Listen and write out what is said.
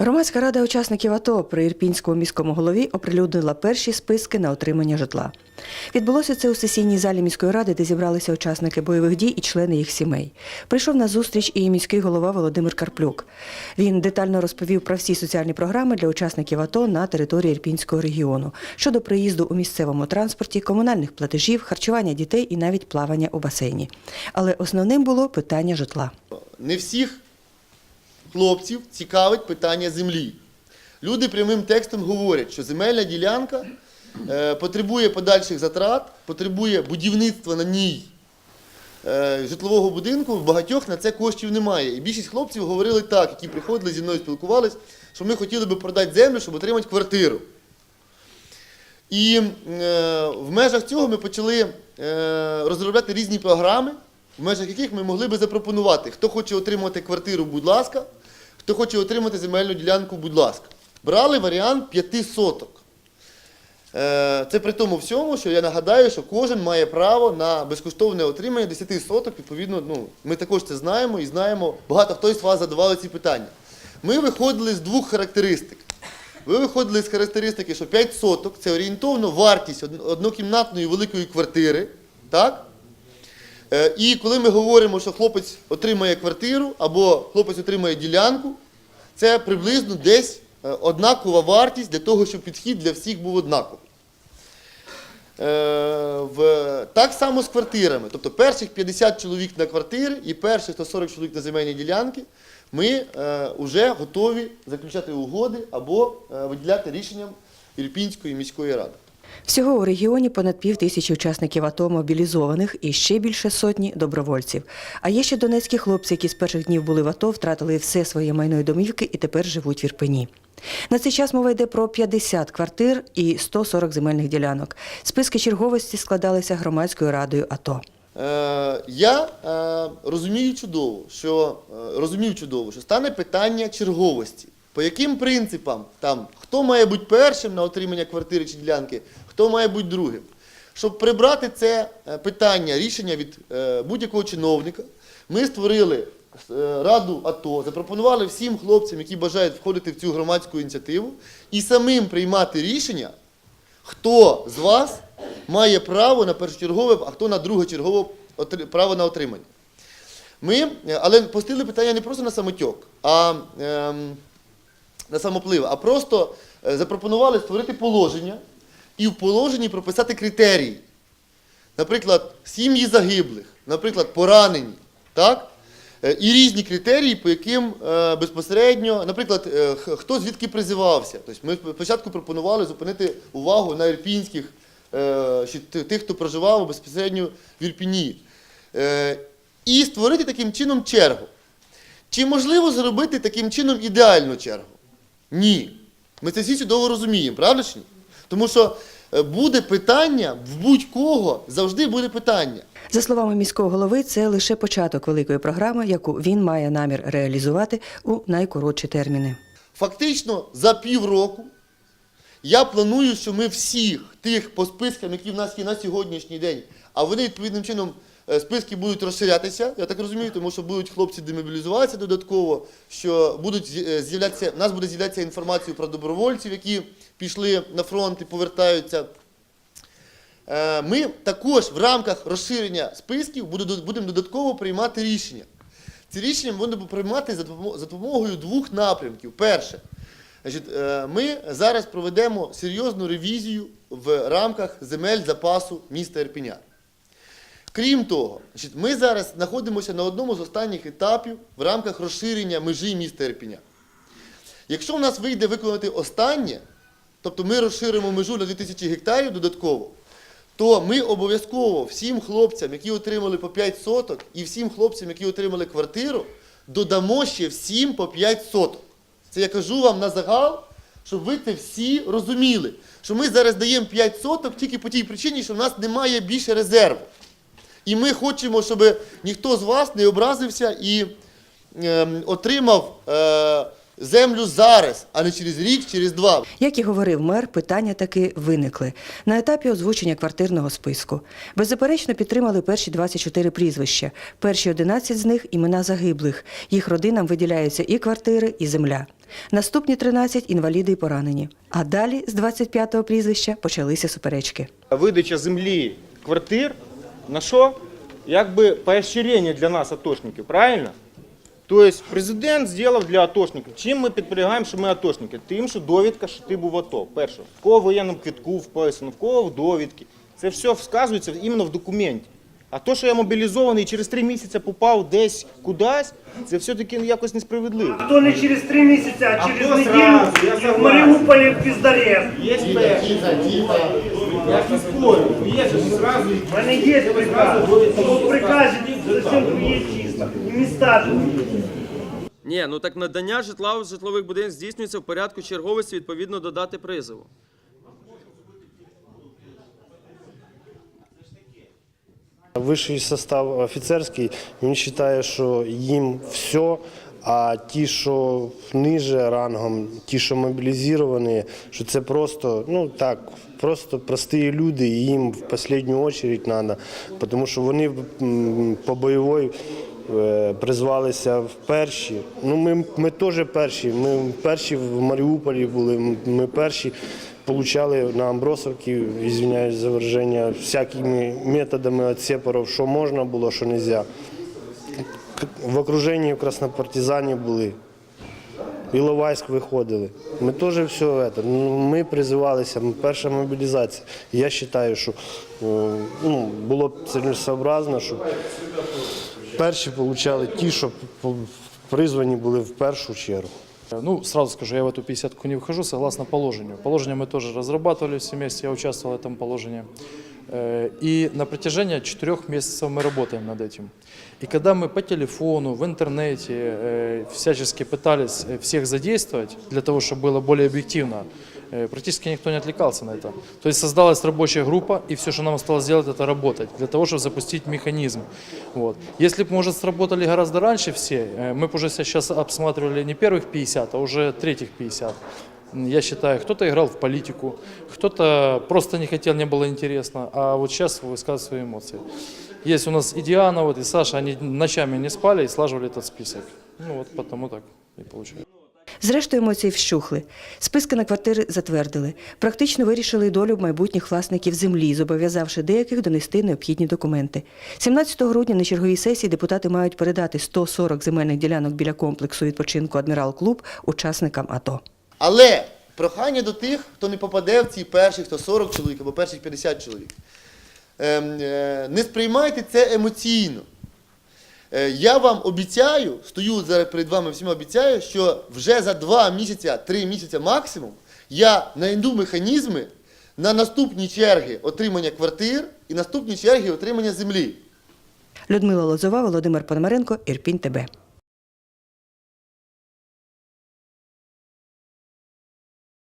Громадська рада учасників АТО при Ірпінському міському голові оприлюднила перші списки на отримання житла. Відбулося це у сесійній залі міської ради, де зібралися учасники бойових дій і члени їх сімей. Прийшов на зустріч і міський голова Володимир Карплюк. Він детально розповів про всі соціальні програми для учасників АТО на території Ірпінського регіону щодо приїзду у місцевому транспорті, комунальних платежів, харчування дітей і навіть плавання у басейні. Але основним було питання житла. не всіх хлопців цікавить питання землі. Люди прямим текстом говорять, що земельна ділянка е, потребує подальших затрат, потребує будівництва на ній е, житлового будинку, в багатьох на це коштів немає. І більшість хлопців говорили так, які приходили зі мною спілкувались, що ми хотіли би продати землю, щоб отримати квартиру. І е, в межах цього ми почали розробляти різні програми, в межах яких ми могли би запропонувати, хто хоче отримати квартиру, будь ласка, хто хоче отримати земельну ділянку, будь ласка. Брали варіант п'яти соток. Е, Це при тому всьому, що я нагадаю, що кожен має право на безкоштовне отримання 10 соток. Відповідно, ну, ми також це знаємо і знаємо, багато хто з вас задавали ці питання. Ми виходили з двох характеристик. Ви виходили з характеристики, що 5 соток це орієнтовно вартість однокімнатної великої квартири. Так? Е, І коли ми говоримо, що хлопець отримає квартиру або хлопець отримає ділянку, це приблизно десь е, однакова вартість для того, щоб підхід для всіх був однаковий. Е, так само з квартирами. Тобто перших 50 чоловік на квартири і перших 140 чоловік на земельні ділянки ми вже готові заключати угоди або виділяти рішенням Ірпінської міської ради. Всього у регіоні понад пів тисячі учасників АТО мобілізованих і ще більше сотні добровольців. А є ще донецькі хлопці, які з перших днів були в АТО, втратили все своє майно і домівки і тепер живуть в Ірпені. На цей час мова йде про 50 квартир і 140 земельних ділянок. Списки черговості складалися громадською радою АТО. Е, я е, розумію чудово, що е, розумів чудово, що стане питання черговості. По яким принципам там хто має бути першим на отримання квартири чи ділянки, хто має бути другим. Щоб прибрати це е, питання рішення від е, будь-якого чиновника, ми створили е, раду АТО, запропонували всім хлопцям, які бажають входити в цю громадську ініціативу, і самим приймати рішення, хто з вас має право на першочергове, а хто на другочергове право на отримання. Ми, але постили питання не просто на самотьок, а ем, на самоплив, а просто е, запропонували створити положення і в положенні прописати критерії. Наприклад, сім'ї загиблих, наприклад, поранені, так? Е, І різні критерії, по яким е, безпосередньо, наприклад, хто звідки призивався. Тобто ми спочатку пропонували зупинити увагу на ірпінських, тих, хто проживав безпосередньо в Ірпіні. І створити таким чином чергу. Чи можливо зробити таким чином ідеальну чергу? Ні. Ми це всі чудово розуміємо, правда ж ні? Тому що е, буде питання, в будь-кого завжди буде питання. За словами міського голови, це лише початок великої програми, яку він має намір реалізувати у найкоротші терміни. Фактично за півроку я планую, що ми всіх тих по спискам, які в нас є на сьогоднішній день, а вони відповідним чином списки будуть розширятися, я так розумію, тому що будуть хлопці демобілізуватися додатково, що будуть е, з'являтися, в нас буде з'являтися інформація про добровольців, які пішли на фронт і повертаються. Е, Ми також в рамках розширення списків будемо додатково приймати рішення. Ці рішення будемо приймати за допомогою двох напрямків. Перше, е, ми зараз проведемо серйозну ревізію в рамках земель запасу міста Ірпеня. Крім того, ми зараз знаходимося на одному з останніх етапів в рамках розширення межі міста Ірпеня. Якщо в нас вийде виконати останнє, тобто ми розширимо межу на 2000 гектарів додатково, то ми обов'язково всім хлопцям, які отримали по 5 соток, і всім хлопцям, які отримали квартиру, додамо ще всім по 5 соток. Це я кажу вам на загал, щоб ви це всі розуміли, що ми зараз даємо 5 соток тільки по тій причині, що в нас немає більше резерву. І ми хочемо, щоб ніхто з вас не образився і ем, отримав е, землю зараз, а не через рік, через два. Як і говорив мер, питання таки виникли на етапі озвучення квартирного списку. Беззаперечно підтримали перші 24 прізвища. Перші 11 з них імена загиблих. Їх родинам виділяються і квартири, і земля. Наступні 13 – інваліди і поранені. А далі з 25-го прізвища почалися суперечки. видача землі квартир на що? Якби поощрення для нас, атошників, правильно? Тобто президент зробив для атошників. Чим ми підполягаємо, що ми атошники? Тим, що довідка, що ти був в АТО. Перше, в кого в воєнному квитку вписано, в кого в довідки. Це все вказується іменно в документі. А то, що я мобілізований і через три місяці попав десь кудись, це все-таки якось несправедливо. А То не через три місяці, а через неділю в. Маріуполі в піздарез. Є. Я не спорю, є ж зразу. У мене є приказ. В приказі зачем є чисто. І міста тут є. Ні, ну так надання житла в житлових будинках здійснюється в порядку черговості відповідно до дати призову. Вищий состав офіцерський, він вважає, що їм все, а ті, що ниже рангом, ті, що мобілізовані, що це просто, ну так, просто прості люди, і їм в останню чергу треба, тому що вони по бойовій е, призвалися в перші. Ну, ми, ми теж перші. Ми перші в Маріуполі були, ми перші получали на Амбросовці, извиняюсь за вираження, всякими методами відсепарів, що можна було, що не можна В окруженні краснопартизані були. Іловайськ виходили. Ми теж все це. ну, Ми призивалися, ми перша мобілізація. І Я вважаю, що е, ну, було б цілесообразно, щоб перші отримали ті, що по- призвані були в першу чергу. Ну, сразу скажу, я в эту 50 не вхожу согласно положению. Положение мы тоже разрабатывали все вместе, я участвовал в этом положении. Э, И на протяжении четырех месяцев мы работаем над этим. И когда мы по телефону, в интернете э, всячески пытались э, всех задействовать для того, чтобы было более объективно, э, практически никто не отвлекался на это. То есть создалась рабочая группа, и все, что нам осталось сделать, это работать, для того, чтобы запустить механизм. Вот. Если бы, может, сработали гораздо раньше все, э, мы бы уже сейчас обсматривали не первых 50, а уже третьих 50. М, Я считаю, кто-то играл в политику, кто-то просто не хотел, не было интересно, а вот сейчас высказывает свои эмоции. Есть у нас и Диана, вот, и Саша, они ночами не спали и слаживали этот список. Ну вот потому так и получилось. Зрештою, емоції вщухли. Списки на квартири затвердили. Практично вирішили й долю майбутніх власників землі, зобов'язавши деяких донести необхідні документи. 17 грудня на черговій сесії депутати мають передати 140 земельних ділянок біля комплексу відпочинку Адмірал Клуб учасникам АТО. Але прохання до тих, хто не попаде в ці перші, хто 40 чоловік або перших 50 чоловік. Ем, е, Не сприймайте це емоційно. Е, Я вам обіцяю, стою зараз перед вами всіма обіцяю, що вже за два місяці, три місяці максимум, я знайду механізми на наступні черги отримання квартир і наступні черги отримання землі. Людмила Лозова, Володимир Пономаренко, Ірпінь ТБ.